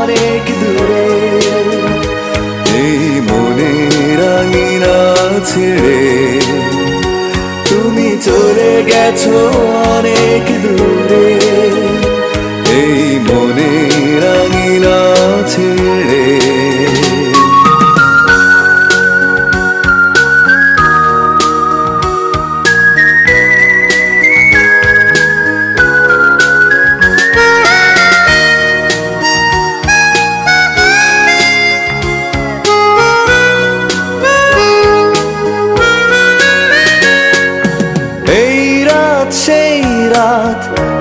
অনেক দূরে। এই মনে রাঙিনা ছেড়ে তুমি চলে গেছো অনেক দূরে।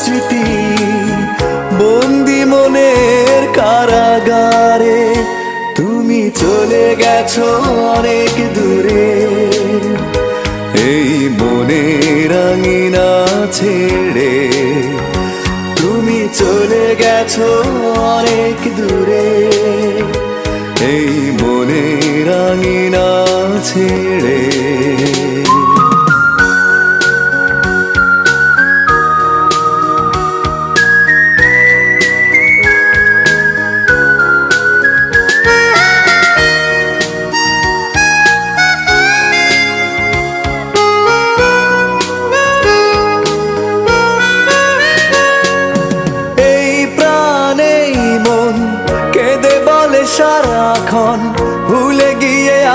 স্মৃতি, বন্দি মনের কারাগারে। তুমি চলে গেছো অনেক দূরে। এই মনে রাঙিনা ছেড়ে তুমি চলে গেছো অনেক দূরে। এই মনে রাঙিনা ছেড়ে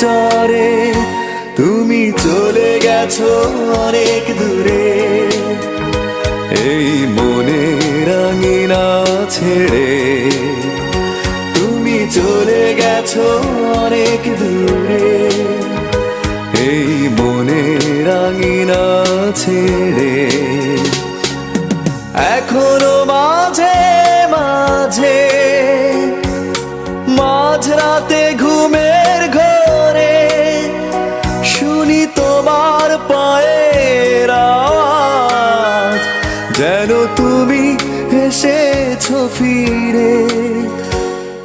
চরে, তুমি চলে গেছো অনেক দূরে। এই মনে রাঙিনা ছেড়ে, তুমি চলে গেছো অনেক দূরে। এই মনে রাঙিনা ছেড়ে, এখনও মাঝে মাঝে, মাঝরাতে ফিরে।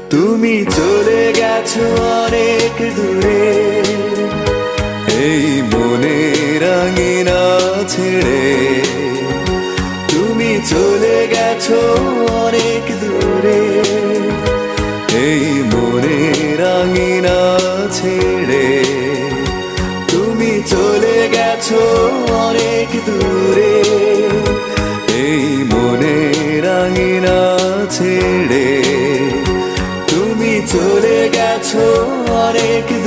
তুমি চলে গেছো অনেক দূরে। এই মনে রাঙিনা ছেড়ে। তুমি চলে গেছো অনেক দূরে। এই মনে রাঙিনা ছেড়ে। তুমি চলে গেছো অনেক দূরে। অনেক দূরে